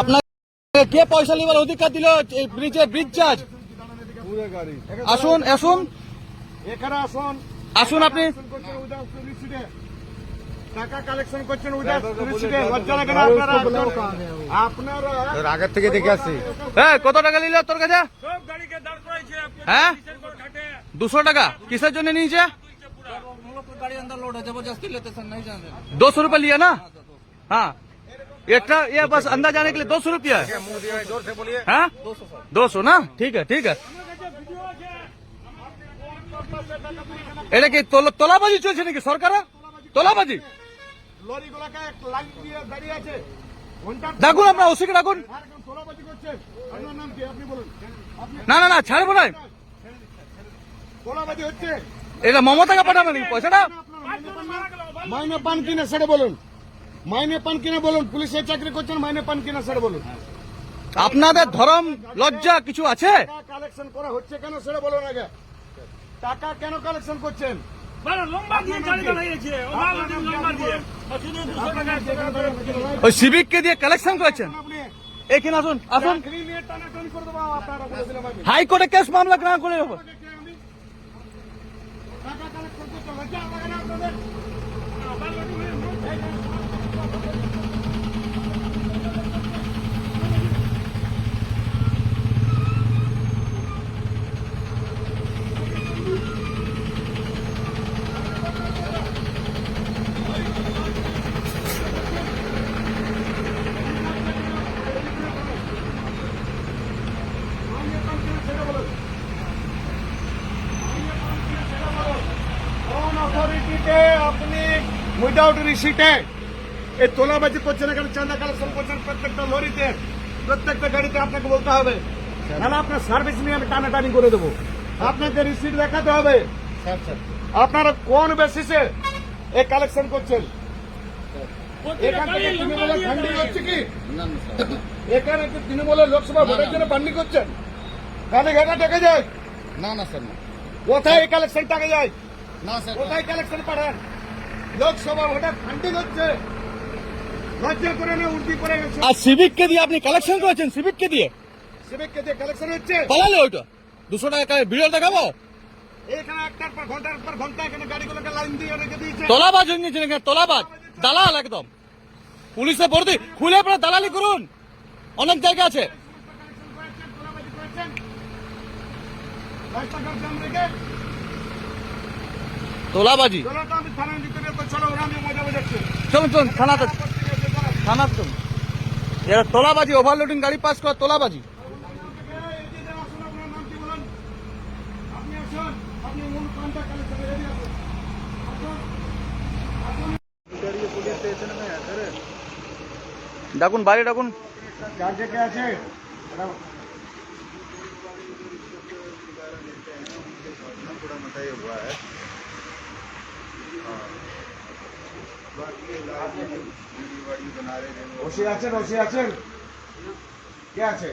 আপনার কে পয়সা নেবার অধিকার দিল এই ব্রিজে ব্রিজ চার্জ আসুন আসুন এখানে আসুন আসুন আপনি কালেকশন করছেন উইদাউট পুলিশিটে টাকা কালেকশন করছেন উইদাউট পুলিশিটে লজ্জা লাগে না আপনারা আপনারা আগের থেকে দেখে আসছি হ্যাঁ কত টাকা নিল তোর কাছে সব গাড়িকে দাঁড় করাইছে হ্যাঁ কিষানগড় ঘাটে দুশো টাকা কিসের জন্য নিয়েছে गाड़ी अंदर लोड है जबरदस्ती लेते सर नहीं जानते दो सौ रूपये लिया ना हाँ एक्स्ट्रा ये बस अंदर जाने के लिए दो सौ रुपया है जोर से बोलिए हाँ दो सौ ना ठीक है ठीक है এটা কি তোলা- তোলাবাজি চলছে নাকি সরকার তোলাবাজি লরিগুলোকে এক লাইন দিয়ে দাঁড়িয়ে আছে ঘন্টার ডাকুন আপনার ওসিকে ডাকুন আর এখন তোলাবাজি করছেন আপনার নাম কি আপনি বলুন আপনি না না না ছাড়বো না তোলাবাজি হচ্ছে এটা মমতাকে পাঠাবো নাকি পয়সাটা মাইনে পান কিনা সেটা বলুন মাইনে পান কিনা বলুন পুলিশের চাকরি করছেন মাইনে পান কিনা সেটা বলুন আপনাদের ধরম লজ্জা কিছু আছে কালেকশন করা হচ্ছে কেন সেটা বলুন আগে টাকা কেন কালেকশন করছেন ওই সিভিককে দিয়ে কালেকশন করেছেন এখানে আসুন আসুন হাইকোর্টে কেস মামলা না করে টাকা কালেকশন করতে লজ্জা লাগে না আপনাদের কোন অথরিটিতে আপনি উইদাউট রিসিটে এই তোলাবাজি করছেন এখানে চাঁদা কালেকশন করছেন প্রত্যেকটা লরিতে প্রত্যেকটা গাড়িতে আপনাকে বলতে হবে। নাহলে আপনার সার্ভিস নিয়ে আমি টানাটানি করে দেবো। আপনাকে রিসিট দেখাতে হবে। আপনারা কোন বেসিসে এই কালেকশন করছেন? এখান কি? তৃণমূলের লোকসভা ভোটের জন্য ফান্ডিং করছেন? তাহলে ঘাটা টাকা যায়? না না স্যার না। কোথায় কালেকশন টাকা যায়? না স্যার। কোথায় কালেকশন পাঠান? লোকসভা ভোটে ফান্ডিং হচ্ছে। লজ্জা করে না উল্টি করে গেছে। আর সিভিককে দিয়ে আপনি কালেকশন করেছেন সিভিককে দিয়ে? সিভিককে যে কালেকশন হচ্ছে। পালালে ওইটা। দুশো টাকা ভিডিও দেখাবো? এখানে একটার পর ঘণ্টার পর ঘণ্টা এখানে গাড়িগুলোকে লাইন দিয়ে রেখে দিয়েছে। তোলাবাজ হয়ে নিয়েছেন এখানে তোলাবাজ দালাল একদম। পুলিশে ভর্তি। খুলে পরে দালালি করুন। অনেক জায়গা আছে। রাস্তাঘাট জাম রেখে তোলাবাজি চলুন চলুন, থানাতে থানাতে চলুন। এরা তোলাবাজি ওভারলোডিং গাড়ি পাস করা তোলাবাজি ডাকুন বাইরে ডাকুন। আছে ওসি আছেন ওসি আছেন? কে আছে?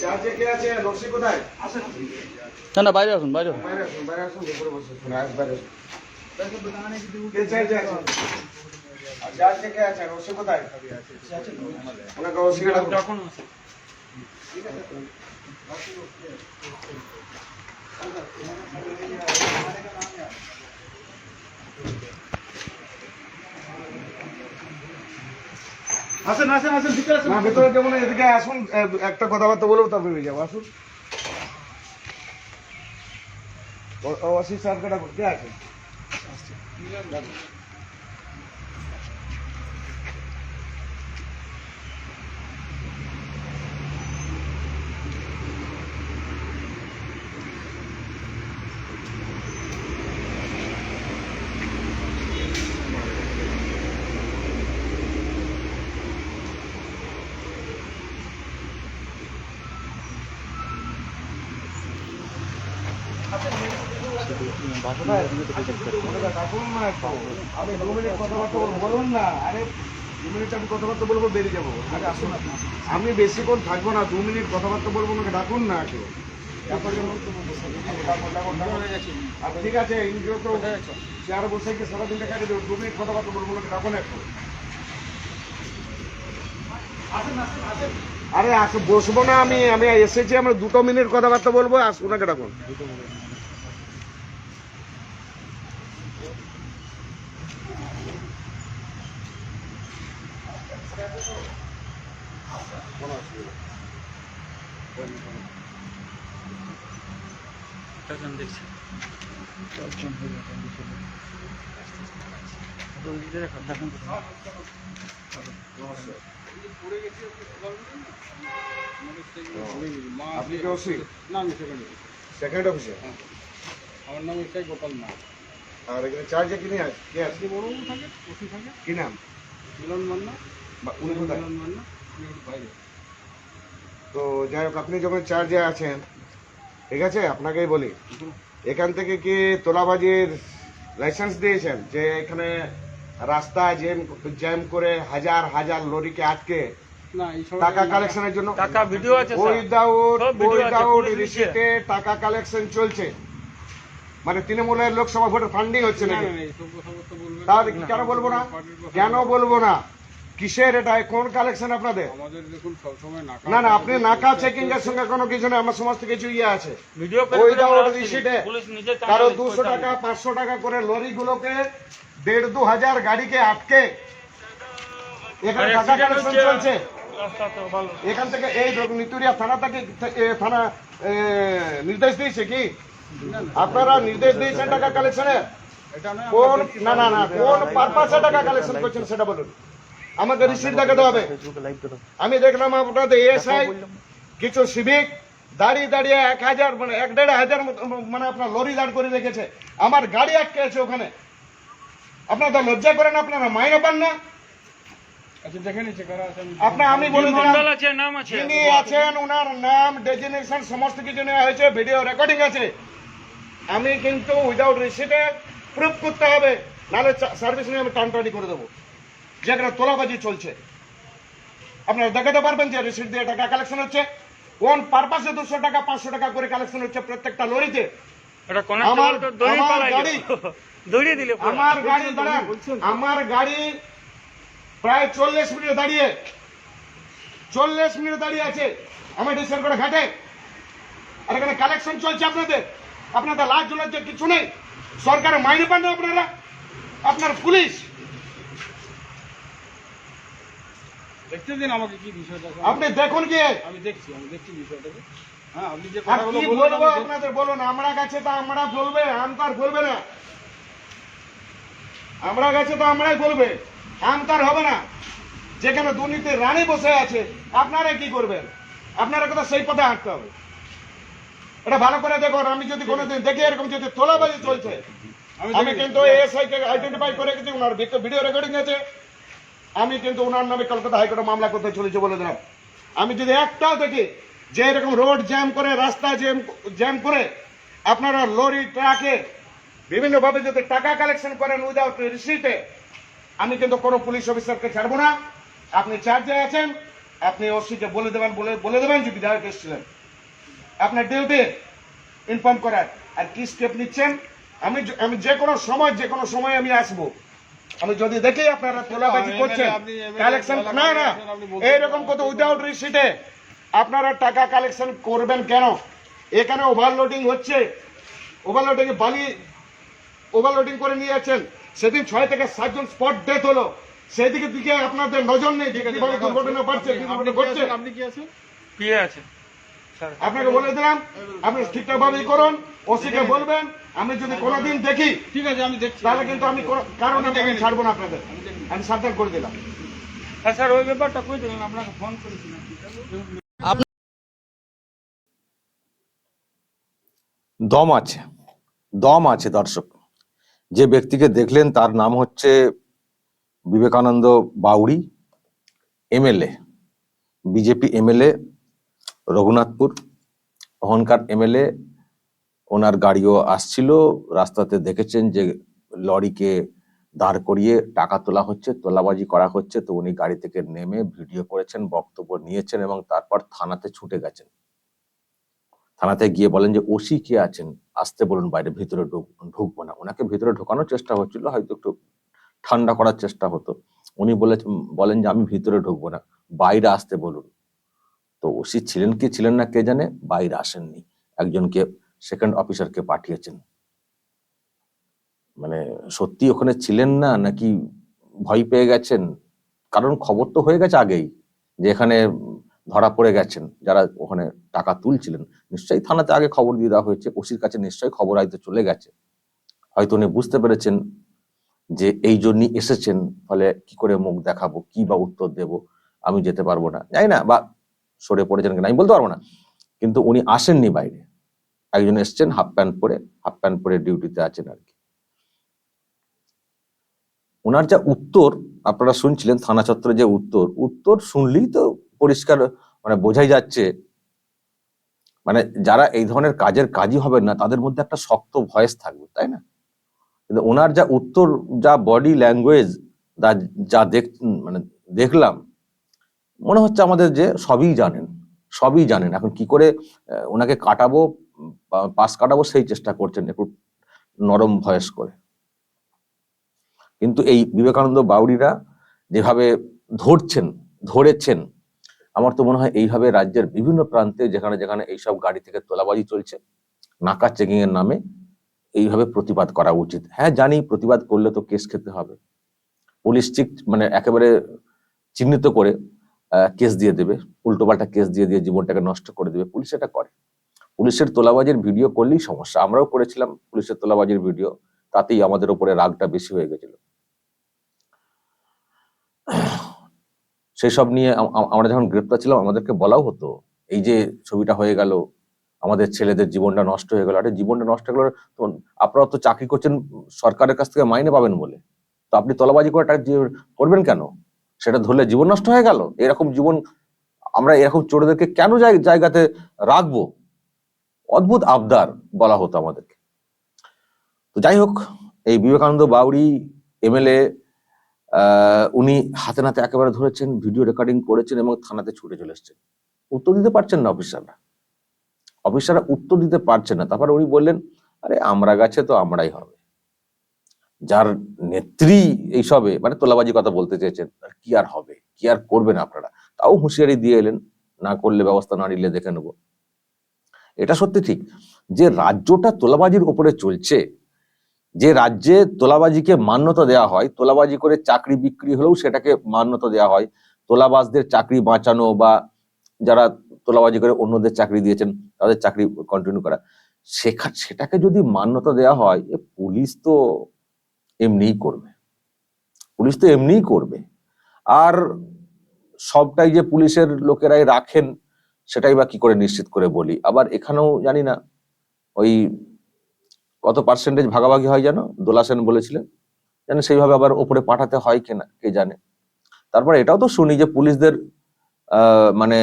চার্জে কে আছে? ওসি কোথায়? না না বাইরে আসুন বাইরে আসুন। বাইরে আসুন বাইরে আসুন উপরে বসে বাইরে কে চার্জে আছে? চার্জে কে আছে? ওসি কোথায়? ওনাকে ওসি কে ডাকুন আসেন আসেন আসেন, ভিতরে আসেন। না, ভিতরে কেমন এদিকে আসুন একটা কথাবার্তা বলব, তারপরে হয়ে যাব, আসুন। অসীম স্যার কেটা কে আছে ডাকুন না একটু। আমি দু মিনিট কথাবার্তা বলুন না। আরে দু আমি কথাবার্তা বলব বেরিয়ে যাব। আরে আসুন। আমি বেশিক্ষণ থাকব না দু মিনিট কথাবার্তা বলব ওনাকে ডাকুন না ডাকুন, ডাকুন, ডাকুন। আর ঠিক আছে ইন্দ্রিয় তো বসে গিয়ে সারাদিন দেখা দেবে দু মিনিট কথাবার্তা বলব ওনাকে ডাকুন একটু আরে বসবো না আমি আমি এসেছি আমরা দুটো মিনিট কথাবার্তা বলব আসব না কেরকম আপনি কি ওসি না আমি সেখানে সেকেন্ড অফিসে আমার নাম হচ্ছে গোপাল মা আর এখানে চার্জে কি নিয়ে আছে কে আছে বড়বাবু থাকে ওসি থাকে কি নাম মিলন মান্না বা উনি কোথায় মিলন মান্না উনি একটু বাইরে তো যাই হোক আপনি যখন চার্জে আছেন ঠিক আছে আপনাকেই বলি। এখান থেকে কি তোলাবাজির লাইসেন্স দিয়েছেন? যে এখানে রাস্তা জ্যাম জ্যাম করে হাজার হাজার লরিকে আটকে টাকা কালেকশনের জন্য টাকা ভিডিও আছে উইদাউট সব video আছে, উইদাউট রিসিটে টাকা কালেকশন চলছে। মানে তৃণমূলের লোকসভা ভোটে ফান্ডিং হচ্ছে না তাহলে কেন বলব না? কেন বলব না? কিসের এটা? কোন কালেকশন আপনাদের? আমাদের দেখুন সবসময় নাকা না না আপনি নাকা চেকিং এর সঙ্গে কোনো কিছু নেই আমার সমস্ত কিছু ইয়ে আছে। ভিডিও ওই দাও রিসিটে কারও দুশো টাকা পাঁচশো টাকা করে লরিগুলোকে দেড় দু হাজার গাড়িকে আটকে এখানে টাকা কালেকশন চলছে। এখান থেকে এই নিতুরিয়া থানা থেকে থানা নির্দেশ দিয়েছে কি? আপনারা নির্দেশ দিয়েছেন টাকা কালেকশনের কোন না না না কোন পারপাসে টাকা কালেকশন করছেন সেটা বলুন। আমাকে রিসিভ দেখাতে হবে। আমি দেখলাম আপনাদের এএসআই কিছু সিভিক দাঁড়িয়ে দাঁড়িয়ে এক হাজার মানে এক দেড় হাজার মতো মানে আপনার লরি দাঁড় করে রেখেছে। আমার গাড়ি আটকে আছে ওখানে। আপনারা লজ্জা করেন আপনারা মাইনে পান না। আচ্ছা আপনার আমি বলে দিলাম যিনি আছেন ওনার নাম ডেজিনেশন সমস্ত কিছু নেওয়া হয়েছে ভিডিও রেকর্ডিং আছে। আমি কিন্তু উইদাউট রিসিটে প্রুফ করতে হবে নাহলে সার্ভিস নিয়ে আমি টানটানি করে দেবো। যেখানে তোলাবাজি চলছে। আপনারা দেখাতে পারবেন যে রিসিট দিয়ে টাকা কালেকশন হচ্ছে। কোন পারপাসে দুশো টাকা পাঁচশো টাকা করে কালেকশন হচ্ছে প্রত্যেকটা লরিতে। এটা আমার- তো দড়ি আমার গাড়ি। দড়িয়ে দিলে পুরো। আমার গাড়ি দাঁড়ান। আমার গাড়ি প্রায় চল্লিশ মিনিট দাঁড়িয়ে। চল্লিশ মিনিট দাঁড়িয়ে আছে। আমার ডিসেল করে ঘাটে। আর এখানে কালেকশন চলছে আপনাদের। আপনাদের লাজ জলাজ্জা কিছু নেই। সরকারের মাইনে পান না আপনারা। আপনার পুলিশ। দেখতে দিন আমাকে কি বিষয়টা? আপনি দেখুন গিয়ে। আমি দেখছি আমি দেখছি বিষয়টাকে। হ্যাঁ আপনি যে কথাগুলো কি বলব আমি দেখ- আপনাদের বলুন আমরা কাছে তো আমরা বলবে আমতার বলবে না। আমরা কাছে তো আমরাই বলবে আমতার হবে না। যেখানে দুর্নীতির রানী বসে আছে আপনারা কি করবেন? আপনারা কথা সেই পথে হাঁটতে হবে। এটা ভালো করে দেখুন আমি যদি কোনোদিন দেখি এরকম যদি তোলাবাজি চলছে আমি আমি। কিন্তু এসআই কে আইডেন্টিফাই করে গেছি ওনার ভিডিও রেকর্ডিং আছে। আমি কিন্তু ওনার নামে কলকাতা হাইকোর্টে মামলা করতে চলেছে বলে দিলাম। আমি যদি একটাও দেখি যে এরকম রোড জ্যাম করে, রাস্তা জ্যাম জ্যাম করে আপনারা লরি, ট্রাকে বিভিন্নভাবে যদি টাকা কালেকশন করেন উইদাউট রিসিটে আমি কিন্তু কোনো পুলিশ অফিসারকে ছাড়বো না। আপনি চার্জে আছেন, আপনি ওসিকে বলে দেবেন, বলে বলে দেবেন যে বিধায়ক এসেছিলেন। আপনার ডিউটি ইনফর্ম করার, আর কি স্টেপ নিচ্ছেন? আমি আমি যে কোনো সময়, যে কোনো সময় আমি আসব। আমি যদি দেখি আপনারা তোলাবাজি করছেন কালেকশন না না এইরকম কত উইদাউট রিসিটে আপনারা টাকা কালেকশন করবেন কেন? এখানে ওভারলোডিং হচ্ছে। ওভারলোডিং বালি ওভারলোডিং করে নিয়ে যাচ্ছেন সেদিন ছয় থেকে সাতজন স্পট ডেথ হলো। সেদিকে দিকে দিকে আপনাদের নজর নেই কীভাবে দুর্ঘটনা বাড়ছে আপনি- কি আছেন? আপনি কি আছেন? আছে আপনাকে বলে দিলাম আপনি ঠিকঠাক ভাবেই করুন ওসিকে বলবেন আমি যদি কোনোদিন দেখি। ঠিক আছে আমি দেখছি। তাহলে কিন্তু আমি কারণ আমি ছাড়বো না আপনাদের। আমি সাবধান করে দিলাম। হ্যাঁ স্যার ওই ব্যাপারটা কই দিলেন? আপনাকে ফোন করেছিলাম। দম আছে। দম আছে দর্শক। যে ব্যক্তিকে দেখলেন তার নাম হচ্ছে Vivekananda Bauri MLA. BJP MLA Raghunathpur. ওখানকার এমএলএ ওনার গাড়িও আসছিল, রাস্তাতে দেখেছেন যে লরিকে দাঁড় করিয়ে টাকা তোলা হচ্ছে, তোলাবাজি করা হচ্ছে, তো উনি গাড়ি থেকে নেমে ভিডিও করেছেন, বক্তব্য নিয়েছেন এবং তারপর থানাতে ছুটে গেছেন। থানাতে গিয়ে বলেন যে, ওসি কে আছেন? আসতে বলুন, বাইরে ভিতরে ঢুক- ঢুকবো না। ওনাকে ভিতরে ঢোকানোর চেষ্টা হচ্ছিল, হয়তো একটু ঠান্ডা করার চেষ্টা হতো। উনি বলে বলেন যে, আমি ভিতরে ঢুকবো না, বাইরে আসতে বলুন। তো ওসি ছিলেন কি ছিলেন না কে জানে? বাইরে আসেননি। একজনকে সেকেন্ড অফিসারকে পাঠিয়েছেন। মানে সত্যি ওখানে ছিলেন না নাকি ভয় পেয়ে গেছেন? কারণ খবর তো হয়ে গেছে আগেই যে এখানে ধরা পড়ে গেছেন, যারা ওখানে টাকা তুলছিলেন। নিশ্চয়ই থানাতে আগে খবর দিয়ে দেওয়া হয়েছে। ওসির কাছে নিশ্চয়ই খবর হয়তো চলে গেছে। হয়তো উনি বুঝতে পেরেছেন যে এই জন্যই এসেছেন, ফলে কি করে মুখ দেখাবো, কি বা উত্তর দেব, আমি যেতে পারব না। জানি না, বা সরে পড়েছেন কিনা, আমি বলতে পারব না। কিন্তু উনি আসেননি বাইরে। একজন এসছেন, হাফ প্যান্ট পরে, হাফ প্যান্ট পরে ডিউটিতে আছেন আর কি। ওনার যা উত্তর, আপনারা শুনছিলেন থানা চত্বরে যে উত্তর উত্তর শুনলেই তো পরিষ্কার মানে বোঝাই যাচ্ছে। মানে যারা এই ধরনের কাজের কাজই হবেন না, তাদের মধ্যে একটা শক্ত ভয়েস থাকবে, তাই না? কিন্তু ওনার যা উত্তর, যা বডি ল্যাঙ্গুয়েজ যা দেখ মানে দেখলাম মনে হচ্ছে আমাদের যে সবই জানেন সবই জানেন। এখন কি করে ওনাকে কাটাবো, পা- পাশ কাটাবো সেই চেষ্টা করছেন একটু নরম ভয়েস করে। কিন্তু এই বিবেকানন্দ বাউরিরা যেভাবে ধরছেন, ধরেছেন, আমার তো মনে হয় এইভাবে রাজ্যের বিভিন্ন প্রান্তে যেখানে যেখানে এইসব গাড়ি থেকে তোলাবাজি চলছে, নাকা চেকিং এর নামে এইভাবে প্রতিবাদ করা উচিত। হ্যাঁ জানি প্রতিবাদ করলে তো কেস খেতে হবে। পুলিশ ঠিক মানে একেবারে চিহ্নিত করে কেস দিয়ে দেবে উল্টোপাল্টা কেস দিয়ে দিয়ে জীবনটাকে নষ্ট করে দেবে, পুলিশ এটা করে। পুলিশের তোলাবাজির ভিডিও করলেই সমস্যা। আমরাও করেছিলাম পুলিশের তোলাবাজির ভিডিও তাতেই আমাদের উপরে রাগটা বেশি হয়ে গেছিল। সেই সব নিয়ে আম- আম- আমরা যখন গ্রেপ্তার ছিলাম, আমাদেরকে বলাও হতো, এই যে ছবিটা হয়ে গেল, আমাদের ছেলেদের জীবনটা নষ্ট হয়ে গেল। আরে, জীবনটা নষ্ট হয়ে গেল আপনারা তো চাকরি করছেন, সরকারের কাছ থেকে মাইনে পাবেন বলে। তো আপনি তলাবাজি করে টাকা করবেন কেন? সেটা ধরলে জীবন নষ্ট হয়ে গেল? এরকম জীবন আমরা এরকম চোরদেরকে কেন জায়- জায়গাতে রাখব? অদ্ভুত আবদার বলা হতো আমাদেরকে। তো যাই হোক, এই বিবেকানন্দ বাউরি এমএলএ উনি হাতে নাতে একেবারে ধরেছেন, ভিডিও রেকর্ডিং করেছেন এবং থানাতে ছুটে চলে এসছেন। উত্তর দিতে পারছেন না অফিসাররা। অফিসাররা উত্তর দিতে পারছেন না। তারপরে উনি বললেন, আরে, আমরা গাছে তো আমরাই হবে। যার নেত্রী এইসবে মানে তোলাবাজি কথা বলতে চেয়েছেন আর কি আর হবে? কি আর করবেন আপনারা? তাও হুঁশিয়ারি দিয়ে এলেন, না করলে ব্যবস্থা না নিলে দেখে নেব। এটা সত্যি ঠিক। যে রাজ্যটা তোলাবাজির উপরে চলছে, যে রাজ্যে তোলাবাজিকে মান্যতা দেওয়া হয়, তোলাবাজি করে চাকরি বিক্রি হলেও সেটাকে মান্যতা দেওয়া হয়। তোলাবাজদের চাকরি বাঁচানো বা যারা তোলাবাজি করে অন্যদের চাকরি দিয়েছেন, তাদের চাকরি কন্টিনিউ করা। সেখা, সেটাকে যদি মান্যতা দেওয়া হয় পুলিশ তো এমনিই করবে। পুলিশ তো এমনিই করবে। আর সবটাই যে পুলিশের লোকেরাই রাখেন, সেটাই বা কি করে নিশ্চিত করে বলি? আবার এখানেও জানি না, ওই কত পার্সেন্টেজ ভাগাভাগি হয় যেন দোলা সেন বলেছিলেন। যেন সেইভাবে আবার ওপরে পাঠাতে হয় কিনা, কে জানে? তারপর এটাও তো শুনি যে পুলিশদের মানে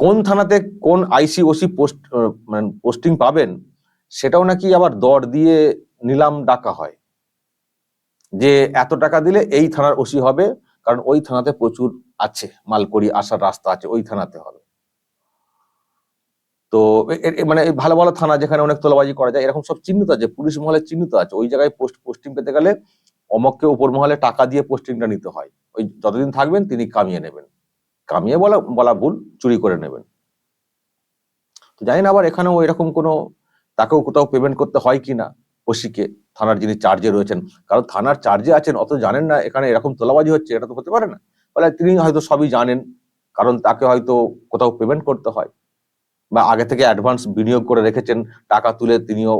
কোন থানাতে কোন আইসি ওসি পোস্ট মানে পোস্টিং পাবেন, সেটাও নাকি আবার দর দিয়ে নিলাম ডাকা হয়। যে এত টাকা দিলে এই থানার ওসি হবে, কারণ ওই থানাতে প্রচুর আছে, মালকড়ি আসার রাস্তা আছে, ওই থানাতে হবে। তো মানে ভালো ভালো থানা যেখানে অনেক তোলাবাজি করা যায়, এরকম সব চিহ্নিত আছে, পুলিশ মহলে চিহ্নিত আছে, ওই জায়গায় পোস্ট, পোস্টিং পেতে গেলে অমককে উপর মহলে টাকা দিয়ে পোস্টিংটা নিতে হয়। ওই যতদিন থাকবেন তিনি কামিয়ে নেবেন। কামিয়ে বলা বলা ভুল, চুরি করে নেবেন। তো জানি না আবার এখানেও এরকম কোনো, তাকেও কোথাও পেমেন্ট করতে হয় কিনা ওসিকে, থানার যিনি চার্জে রয়েছেন। কারণ থানার চার্জে আছেন, অত জানেন না, এখানে এরকম তোলাবাজি হচ্ছে, এটা তো হতে পারে না। ফলে তিনি হয়তো সবই জানেন, কারণ তাকে হয়তো কোথাও পেমেন্ট করতে হয়। বা আগে থেকে অ্যাডভান্স বিনিয়োগ করে রেখেছেন, টাকা তুলে তিনিও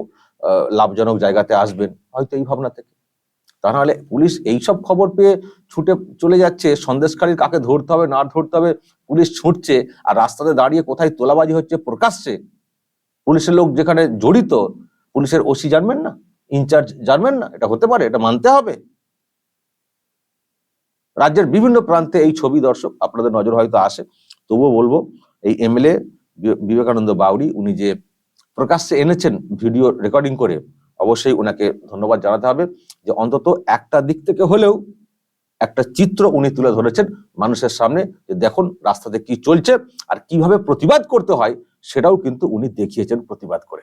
লাভজনক জায়গাতে আসবেন, হয়তো এই ভাবনা থেকে। তা নাহলে পুলিশ এইসব খবর পেয়ে ছুটে চলে যাচ্ছে সন্দেশকারীর কাকে ধরতে হবে, না ধরতে হবে, পুলিশ ছুটছে, আর রাস্তাতে দাঁড়িয়ে কোথায় তোলাবাজি হচ্ছে প্রকাশ্যে। পুলিশের লোক যেখানে জড়িত পুলিশের ওসি জানবেন না, ইনচার্জ জানবেন না, এটা হতে পারে, এটা মানতে হবে। রাজ্যের বিভিন্ন প্রান্তে এই ছবি দর্শক, আপনাদের নজর হয়তো আসে, তবুও বলব, এই এমএলএ বিবেকানন্দ বাউরি উনি যে প্রকাশ্যে এনেছেন ভিডিও রেকর্ডিং করে, অবশ্যই ওনাকে ধন্যবাদ জানাতে হবে যে অন্তত একটা দিক থেকে হলেও একটা চিত্র উনি তুলে ধরেছেন মানুষের সামনে, যে দেখুন রাস্তাতে কি চলছে আর কীভাবে প্রতিবাদ করতে হয়, সেটাও কিন্তু উনি দেখিয়েছেন প্রতিবাদ করে।